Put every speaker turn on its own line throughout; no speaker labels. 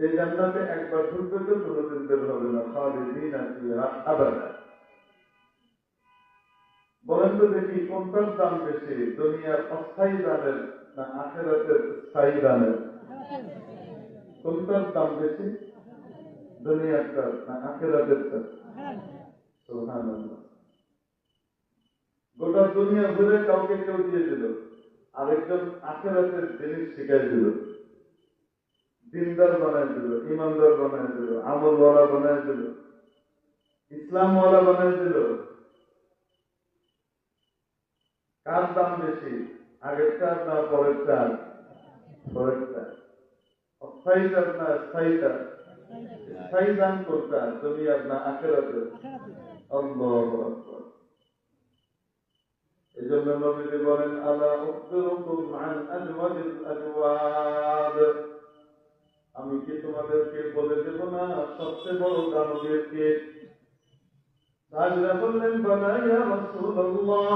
যে জান্নাতে একবার ঢুকবে তো কোনোদিন বের হবে না, খালিদিন আবাদা বলেন তো দেখি কোনটার দাম বেশি, দুনিয়ার অস্থায়ী দানের না আখেরাতের স্থায়ী দানের? কোনটার দাম বেশি? দুনিয়ারটার না সুবহানাল্লাহ। গোটা দুনিয়া ঘুরে কাউকে কেউ দিয়ে দিল, আরেকজন আখেরাতের জিনিস শিখাই দিল। দিনদার বানাই দিল, ইমানদার বানাই দিল, আমলওয়ালা বানাই দিল, ইসলামওয়ালা বানাই দিল। কার দাম বেশি? আগেরটার না না স্থায়ীটা স্থায়ী দান আখেরাতের? আল্লাহু আকবার। এজন্য নবীজি বলেন, আলা উখবিরুকুম আন আজওয়াজিল আজওয়াদ আমি কি তোমাদেরকে বলে দেব না সবচেয়ে বড় দানবীর কে সাহাবীরা বললেন বালা ইয়া রাসূলুল্লাহ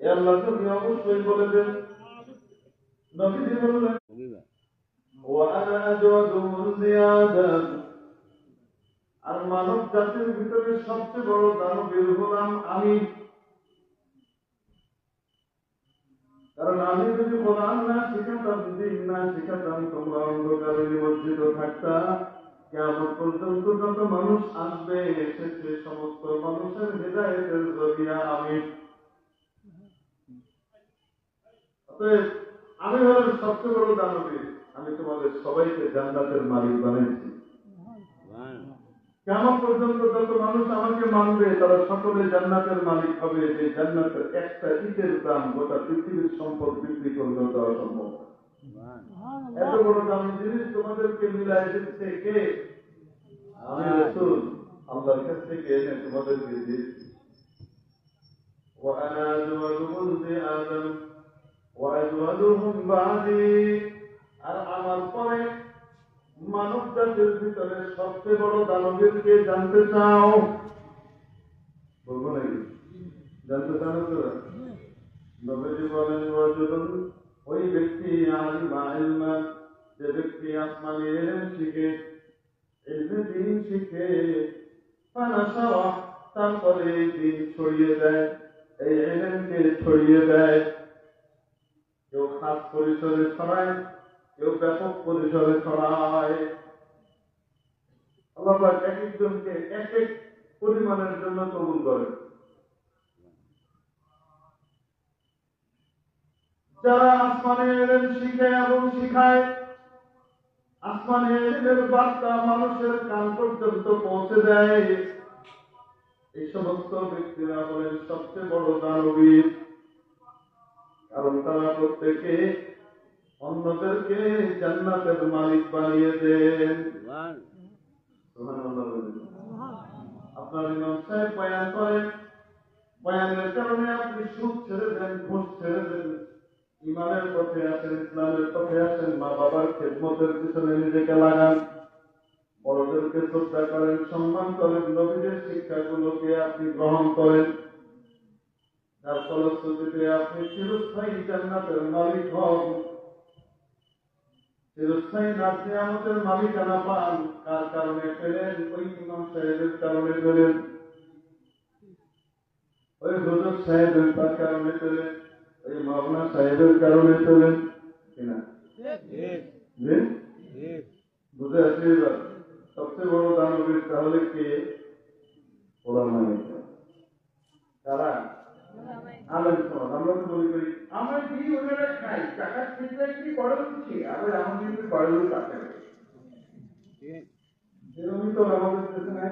এ আল্লাহ তুমি অবশ্যই বলে দেন নবীজি বললেন وأنا أجود زيادة আর মানব জাতির ভিতরে সবচেয়ে বড় দানবীর হলাম আমি কারণ আমি যদি কোরআন না শিখাতাম দিন না শিখাতাম তোমরা অন্ধকারে নিমজ্জিত থাকতা কেমন পর্যন্ত যত মানুষ আসবে এসেছে সমস্ত মানুষের হৃদয়ের জরিয়া আমি আমি হলাম সবচেয়ে বড় দানবীর আমি তোমাদের সবাইকে জান্নাতের মালিক বানাইছি কেমন পর্যন্ত যত মানুষ আমাকে মানবে তারা সকলে জান্নাতের মালিক হবে যে জান্নাতের একটা ইটের দাম গোটা পৃথিবীর সম্পদ বিক্রি করলেও দেওয়া সম্ভব। এত বড় দামি জিনিস তোমাদেরকে মিলাই দিচ্ছে কে আমি রসুল আল্লাহর কাছ থেকে এনে তোমাদেরকে দিয়েছি وأنا أجود ولد آدم وأجودهم بعدي আর আমার পরে মানব জাতির ভিতরে সবচেয়ে বড় দানবীরকে জানতে চাও বলবো নাকি জানতে চাও না তোরা নবীজি বলেন ওয়াজুদুন ওই ব্যক্তি যে ব্যক্তি আসমানি শিখে দিন শিখে তারপরে দিন ছড়িয়ে দেয়, এই এলেমকে ছড়িয়ে দেয়। কেউ খাস পরিসরে ছড়ায়, কেউ ব্যাপক পরিসরে ছড়ায়। এক একজনকে এক এক পরিমাণের জন্য কবুল করে যারা আসমানে এলেন শিখে এবং শিখায় আসমানে এলেনের বার্তা মানুষের কান পর্যন্ত পৌঁছে দেয়। এই সমস্ত ব্যক্তিরা হলেন সবচেয়ে বড় দানবীর কারণ তারা প্রত্যেকে অন্যদেরকে জান্নাতের মালিক বানিয়ে দেন। আপনার ইমাম সাহেব বয়ান করেন বয়ানের কারণে আপনি সুদ ছেড়ে দেন ঘুষ ছেড়ে দেন। ইমানের পথে আসেন ইসলামের পথে আসেন মা বাবার খেদমতের পিছনে নিজেকে লাগান। বড়দেরকে শ্রদ্ধা করেন, সম্মান করেন, নবীদের শিক্ষাগুলোকে আপনি গ্রহণ করেন। যার ফলশ্রুতিতে আপনি চিরস্থায়ী জান্নাতের মালিক হন। চিরস্থায়ী নাচে আমাদের মালিকানা পান। কার কারণে পেলেন? ওই ইমাম সাহেবের কারণে পেলেন। ওই হুজুর সাহেবের তার কারণে পেলেন? ওই মাওলানা সাহেবের কারণে পেলেন কিনা? বুঝে আসি এবার। সবচেয়ে বড় দানবীর তাহলে কে? ওলামা ইকরাম। কারা? আলেম আমরা তো মনে
কি ওনারা আমাদের কিন্তু
আমাদের দেশে নাই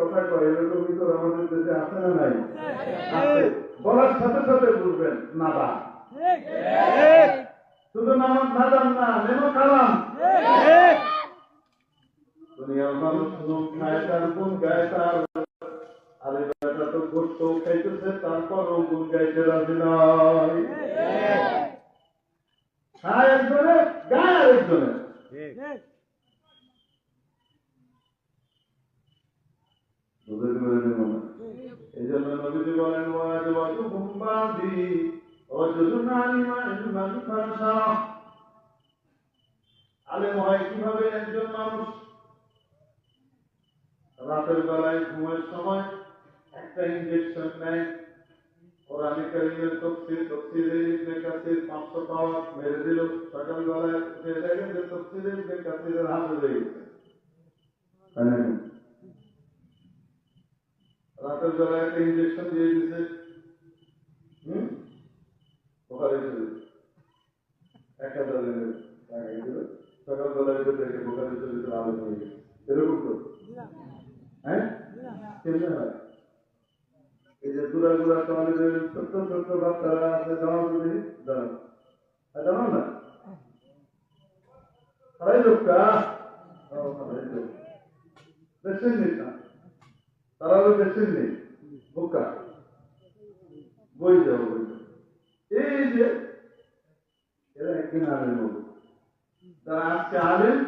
কথা কই তো আমাদের দেশে না নাই? আছে। বলার সাথে সাথে বুঝবেন নাদা শুধু নামাজ নাদান না নেমো কালাম। দুনিয়ার মানুষ নুন খায় তার গুণ গায় তার। আরে বেটা তো গোস্ত খাইতেছে তারপরও গুণ গাইতে রাজি নয় খায় একজনে গায় আরেকজনে বুঝতে পেরেছেন মনে এই জন্য রাতের বেলায় ঘুমের সময় একটা ইঞ্জেকশন নেয় কোরআনে কারিমের তফসির তফসিরের ইবনে কাসির 500 পাওয়া মেরে দিল সকাল বেলায় উঠে দেখে যে তফসিরের ইবনে কাসিরের হাতে? রাতের বেলায় একটা ইঞ্জেকশন দিয়ে দিছে হুম? ওখানে চলে এক হাজার টাকা দিল। সকাল বেলায় উঠে দেখে বোকারে চলে চলে আলো হয়ে গেছে এরকম তো? হ্যাঁ? কেমনে হয়? এই যে দূরা দূরা তোমাদের ছোট্ট ছোট্ট বাচ্চারা আছে দাঁড়াও আর দাঁড়াও না? হারাই লোকটা? বেশি নেই না তারা হলো বেশি নেই। বোকা। বই যাও বই এই যে, এরা একদিন আলেম হবে। তারা আজকে আলেম,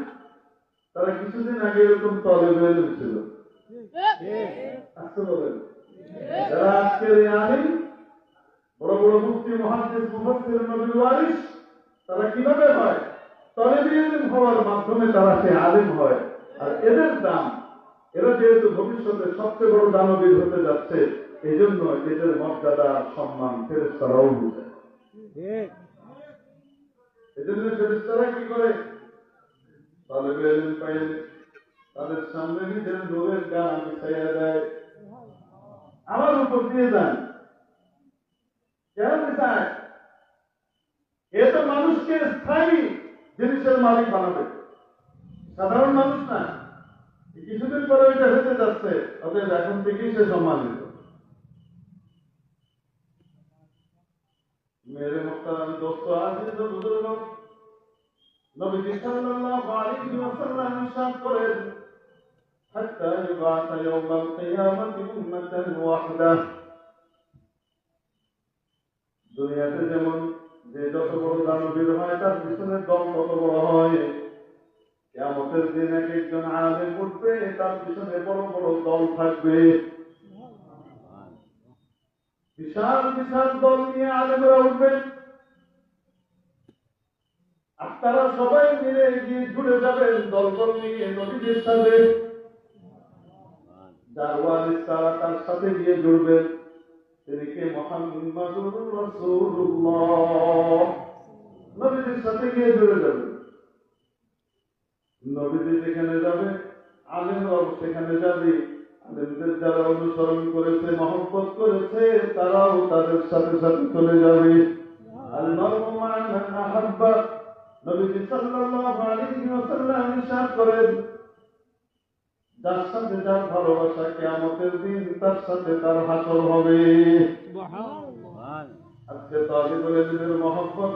তারা কিছুদিন আগে এরকম তলে বেয়ে ছিল আসতে বলেন। যারা আজকের এই বড় বড় মুক্তি মহাদেশ মুফাসসির, নবীর ওয়ারিস তারা কীভাবে হয়? তলেবী ইলম হওয়ার মাধ্যমে তারা সে আলিম হয়। আর এদের দাম এরা যেহেতু ভবিষ্যতে সবচেয়ে বড় দানবীর হতে যাচ্ছে এই জন্য এদের মর্যাদা, সম্মান ফেরেস্তারাও বুঝে। এজন্য ফেরেস্তারা কি করে? তাদের সামনে নিজের গান বিছাইয়া দেয়। আমার উপর দিয়ে যান। কেন এ তো মানুষকে স্থায়ী জিনিসের মালিক বানাবে। সাধারণ মানুষ না। কিছুদিন পরে ওইটা হতে যাচ্ছে অতএব এখন থেকেই সে সম্মানিত মেরে মোহতারাম দোস্ত আজিজ ও বুজুর্গ নবীজি সাল্লাল্লাহু আলাইহি ওয়াসাল্লাম ইরশাদ করেন حتى يبعث يوم القيامة أمة واحدة দুনিয়াতে যেমন যে যত বড় দানবীর হয় তার পিছনে দল তত বড় হয় কেমতের দিন এক একজন আলেম উঠবে, তার পিছনে বড় বড় দল থাকবে। বিশাল বিশাল দল নিয়ে আলেমরা উঠবে। আর তারা সবাই মিলে গিয়ে জুড়ে যাবেন দল দল নিয়ে নদীদের সাথে। দারওয়ান তারা তার সাথে গিয়ে জুড়বেন তিনি কে মোহাম্মদুর রাসূলুল্লাহ। নবীদের সাথে গিয়ে জুড়ে যাবে। নবীজি যেখানে যাবে আলেমরাও সেখানে যাবে। আলেমদের যারা অনুসরণ করেছে মহব্বত করেছে তারাও তাদের সাথে সাথে চলে যাবে। আল মারমু মা আহাব্বা নবীজি সাল্লাল্লাহু আলাইহি ওয়াসাল্লাম ইরশাদ করেন যার সাথে যার ভালোবাসা কেয়ামতের দিন তার সাথে তার হাসর হবে। আজকে তালিবুল ইলমের মহব্বত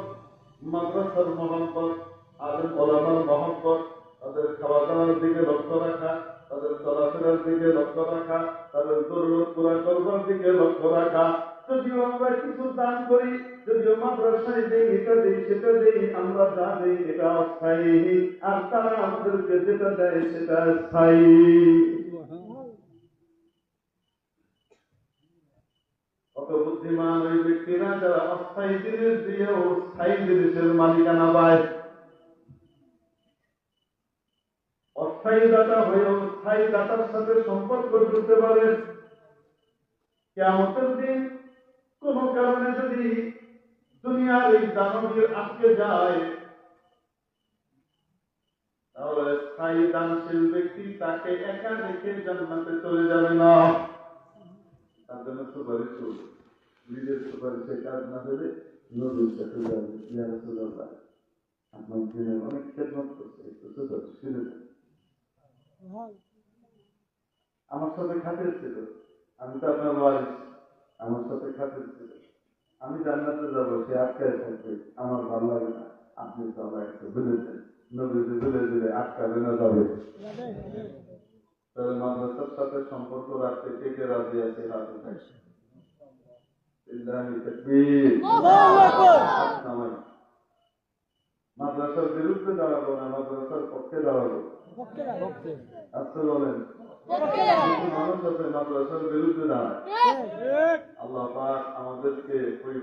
মাদ্রাসার মহব্বত আলেম ওলামার মহব্বত তাদের খাওয়া দাওয়ার দিকে লক্ষ্য রাখা, তাদের চলাফেরার দিকে লক্ষ্য রাখা, তাদের জরুরত পুরা করবার দিকে লক্ষ্য রাখা। যদিও আমরা কিছু দান করি, যদিও মাদ্রাসায় দেই, এটা দেই, সেটা দেই, আমরা যা দেই, এটা অস্থায়ী আর তারা আমাদেরকে যেটা দেয়, সেটা স্থায়ী। অত বুদ্ধিমান ওই ব্যক্তিরা, যারা অস্থায়ী জিনিস দিয়েও স্থায়ী জিনিসের মালিকানা পায়। অস্থায়ী দাতা হয়েও স্থায়ী দাতার সাথে সম্পর্ক করতে পারে। কেমতের দিন কোন কারণে যদি দুনিয়ার এই দানবীর আটকে যায়, তাহলে স্থায়ী দানশীল ব্যক্তি তাকে একা রেখে জান্নাতে চলে যাবে না। তার জন্য সুপারিশ করবে নিজের সুপারিশে কাজ না হলে নদীর সাথে যাবে। আপনার দিনের অনেক খেদমত করছে, একটু সুপারিশ। আমার সাথে খাতির ছিল। আমি তো আপনার ওয়ারিস। আমার সাথে খাতির ছিল। আমি জান্নাতে যাব সে আটকায় থাকবে। আমার ভালো লাগে না। আপনি তো আমার একটু বুঝেছেন নবীজি বুঝে দিলে আটকাবে না যাবে তাহলে মাদ্রাসার সাথে সম্পর্ক রাখতে কে কে রাজি আছে হাত নামাই। মাদ্রাসার বিরুদ্ধে দাঁড়াবো না মাদ্রাসার পক্ষে দাঁড়াবো। আসতে বলেন। মানুষ আছে মাদ্রাসার বিরুদ্ধে দাঁড়ায়। আল্লাহ পাক আমাদেরকে ওই